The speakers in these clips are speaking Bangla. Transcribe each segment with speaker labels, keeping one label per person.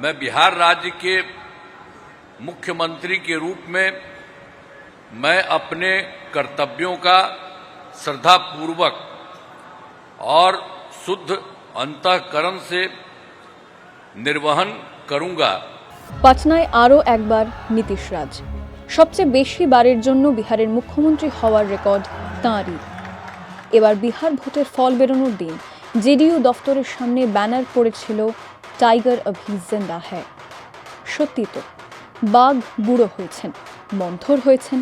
Speaker 1: मैं बिहार राज्य के मुख्यमंत्री के रूप में मैं अपने कर्तव्यों का श्रद्धापूर्वक और शुद्ध अंतकरण से निर्वहन करूंगा
Speaker 2: পাটনায় আরও একবার নীতিশ রাজ সবচেয়ে বেশি বারের জন্য বিহারের মুখ্যমন্ত্রী হওয়ার রেকর্ড তাঁরই এবার বিহার ভোটের ফল বেরোনোর দিন জেডিইউ দফতরের সামনে ব্যানার পড়েছিল টাইগার অভি জিন্দা হ্যায়। সত্যি তো, বাঘ বুড়ো হয়েছেন মন্থর হয়েছেন,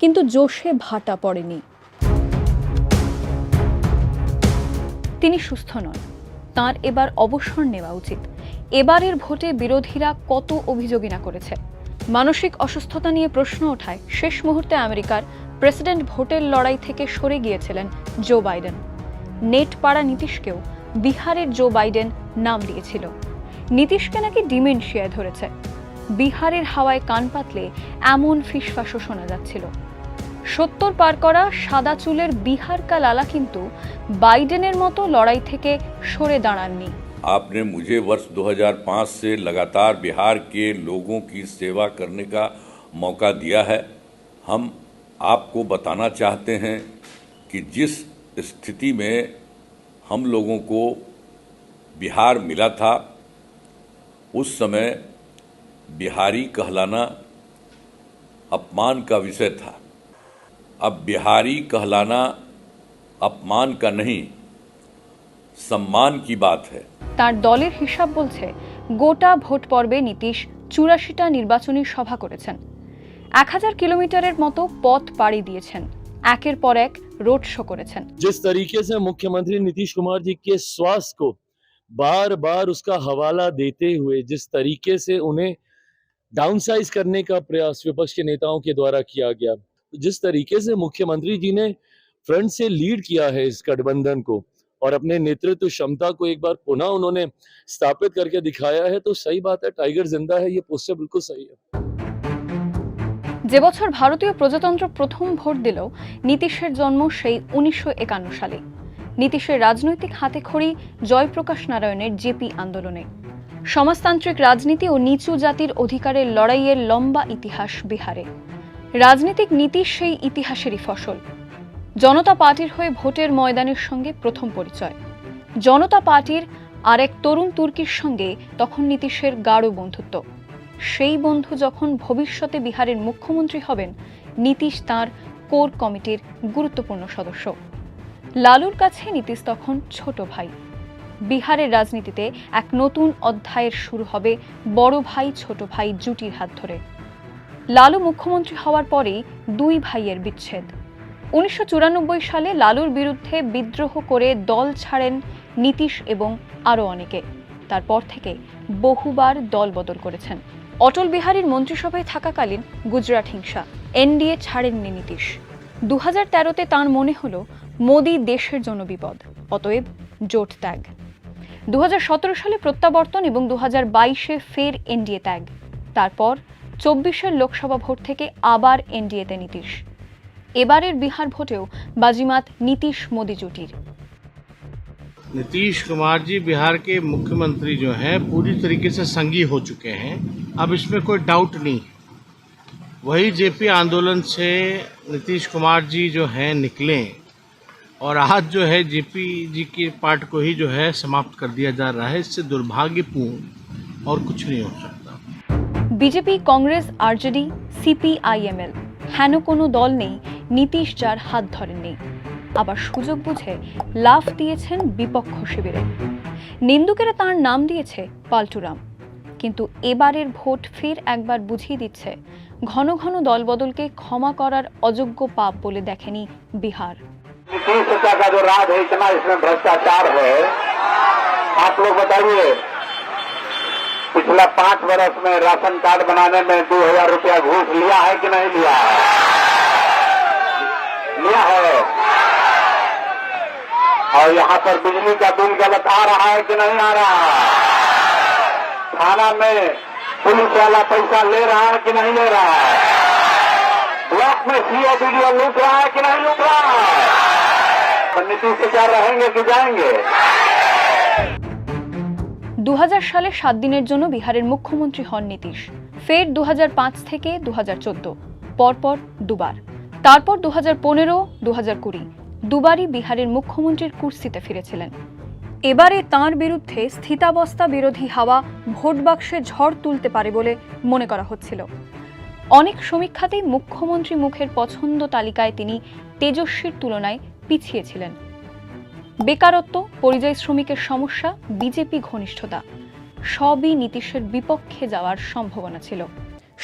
Speaker 2: কিন্তু জোশে ভাটা পড়েনি। তিনি সুস্থ নন, তার এবার অবসর নেওয়া উচিত। এবারের ভোটে বিরোধীরা কত অভিযোগই না করেছে। মানসিক অসুস্থতা নিয়ে প্রশ্ন ওঠায় শেষ মুহূর্তে আমেরিকার প্রেসিডেন্ট ভোটের লড়াই থেকে সরে গিয়েছিলেন জো বাইডেন। নেট পাড়া নীতিশকেও বিহারের জো বাইডেন নাম দিয়েছিল। নীতিশকে নাকি ডিমেনশিয়ায় ধরেছে বিহারের হাওয়ায় কান পাতলে এমন ফিসফাসও শোনা যাচ্ছিল সত্তর পার করা সাদা চুলের বিহার কা লালা কিন্তু বাইডেনের মতো লড়াই থেকে সরে দাঁড়াননি
Speaker 1: आपने मुझे वर्ष 2005 से लगातार बिहार के लोगों की सेवा करने का मौका दिया है हम आपको बताना चाहते हैं कि जिस स्थिति में हम लोगों को बिहार मिला था उस समय बिहारी कहलाना अपमान का विषय था अब बिहारी कहलाना अपमान का नहीं सम्मान की बात है
Speaker 2: তার দলের হিসাব বলছে গোটা ভোট পর্বে নীতিশ চুরাশিটা নির্বাচনী সভা করেছেন এক হাজার কিলোমিটারের মতো পথ পাড়ি দিয়েছেন একের পর এক রোড শো করেছেন
Speaker 3: जिस तरीके से मुख्यमंत्री नीतीश कुमार जी के स्वास्थ्य को बार बार उसका हवाला देते हुए जिस तरीके से उन्हें डाउनसाइज करने का प्रयास विपक्ष के नेताओं के द्वारा किया गया जिस तरीके से मुख्यमंत्री जी ने फ्रंट से लीड किया है इस गठबंधन को और अपने नेतृत्व क्षमता को एक बार पुनः उन्होंने स्थापित करके दिखाया है तो सही बात है टाइगर जिंदा है ये पोस्टर बिल्कुल सही है
Speaker 2: যে বছর ভারতীয় প্রজাতন্ত্র প্রথম ভোট দিল নীতিশের জন্ম সেই উনিশশো একান্ন সালে নীতিশের রাজনৈতিক হাতে খড়ি জয়প্রকাশ নারায়ণের জেপি আন্দোলনে। সমাজতান্ত্রিক রাজনীতি ও নিচু জাতির অধিকারের লড়াইয়ের লম্বা ইতিহাস বিহারে। রাজনীতিক নীতিশ সেই ইতিহাসেরই ফসল। জনতা পার্টির হয়ে ভোটের ময়দানের সঙ্গে প্রথম পরিচয়। জনতা পার্টির আর এক তরুণ তুর্কির সঙ্গে তখন নীতিশের গাঢ় বন্ধুত্ব। সেই বন্ধু যখন ভবিষ্যতে বিহারের মুখ্যমন্ত্রী হবেন, নীতিশ তার কোর কমিটির গুরুত্বপূর্ণ সদস্য। লালুর কাছে নীতিশ তখন ছোট ভাই। বিহারের রাজনীতিতে এক নতুন অধ্যায়ের শুরু হবে বড় ভাই, ছোট ভাই জুটির হাত ধরে। লালু মুখ্যমন্ত্রী হওয়ার পরেই দুই ভাইয়ের বিচ্ছেদ। উনিশশো চুরানব্বই সালে লালুর বিরুদ্ধে বিদ্রোহ করে দল ছাড়েন নীতিশ এবং আরও অনেকে। তারপর থেকে বহুবার দল বদল করেছেন। অটল বিহারীর মন্ত্রিসভায় থাকাকালীন গুজরাট হিংসা, এনডিএ ছাড়েননি নীতিশ। দু হাজার তেরোতে তাঁর মনে হলো মোদি দেশের জন্য বিপদ অতএব জোট ত্যাগ দু সালে প্রত্যাবর্তন এবং দু হাজার বাইশে ফের এনডিএ ত্যাগ তারপর চব্বিশের লোকসভা ভোট থেকে আবার এনডিএতে নীতিশ এবারের বিহার ভোটেও বাজিমাত নীতিশ মোদি জুটির
Speaker 4: नीतीश कुमार जी बिहार के मुख्यमंत्री जो हैं पूरी तरीके से संगी हो चुके हैं अब इसमें कोई डाउट नहीं है वही जेपी आंदोलन से नीतीश कुमार जी जो हैं निकले और आज जो है जेपी जी के पार्ट को ही जो है समाप्त कर दिया जा रहा है इससे दुर्भाग्यपूर्ण और कुछ नहीं हो सकता
Speaker 2: বিজেপি কংগ্রেস আরজেডি সিপিআইএমএল হেন কোনো দল নেই নীতিশ যার হাত ধরেননি আবার সুযোগ বুঝে লাফ দিয়েছেন বিপক্ষ শিবিরে নিন্দুকেরা তার নাম দিয়েছে পাল্টুরাম কিন্তু এবারের ভোট ফের একবার বুঝিয়ে দিচ্ছে ঘন ঘন দলবদলকে ক্ষমা করার অযোগ্য পাপ বলে দেখেনি বিহার
Speaker 5: नीतीश सत्ता का जो राज है, इतना इसमें भ्रष्टाचार है। आप लोग बताइए, पिछला पाँच वर्ष में राशन कार्ड बनाने में दो हज़ार रूपया घूस लिया है कि नहीं लिया है? लिया है। और यहाँ पर बिजली का बिल गलत आ रहा है कि नहीं आ रहा? है थाना में पुलिस वाला पैसा ले रहा है कि नहीं ले रहा है? ब्लॉक में सीओ वीडियो लूट रहा है कि नहीं लूट रहा है? तो नीतीश से क्या रहेंगे कि जाएंगे
Speaker 2: দু সালে সাত দিনের জন্য বিহারের মুখ্যমন্ত্রী হন নীতিশ ফের দু থেকে দু পরপর দুবার তারপর দু হাজার পনেরো দু হাজার কুড়ি দুবারই বিহারের মুখ্যমন্ত্রীর কুর্সিতে ফিরেছিলেন এবারে তাঁর বিরুদ্ধে স্থিতাবস্থা বিরোধী হাওয়া ভোট বাক্সে ঝড় তুলতে পারে বলে মনে করা হচ্ছিল অনেক সমীক্ষাতেই মুখ্যমন্ত্রী মুখের পছন্দ তালিকায় তিনি তেজস্বীর তুলনায় পিছিয়ে ছিলেন। বেকারত্ব, পরিযায়ী শ্রমিকের সমস্যা, বিজেপি ঘনিষ্ঠতা, সবই নীতিশের বিপক্ষে যাওয়ার সম্ভাবনা ছিল।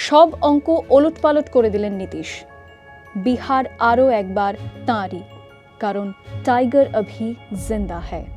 Speaker 2: সব অঙ্ক ওলটপালট করে দিলেন নীতিশ। বিহার আরও একবার তাঁরই, কারণ টাইগার অভি জিন্দা হ্যায়।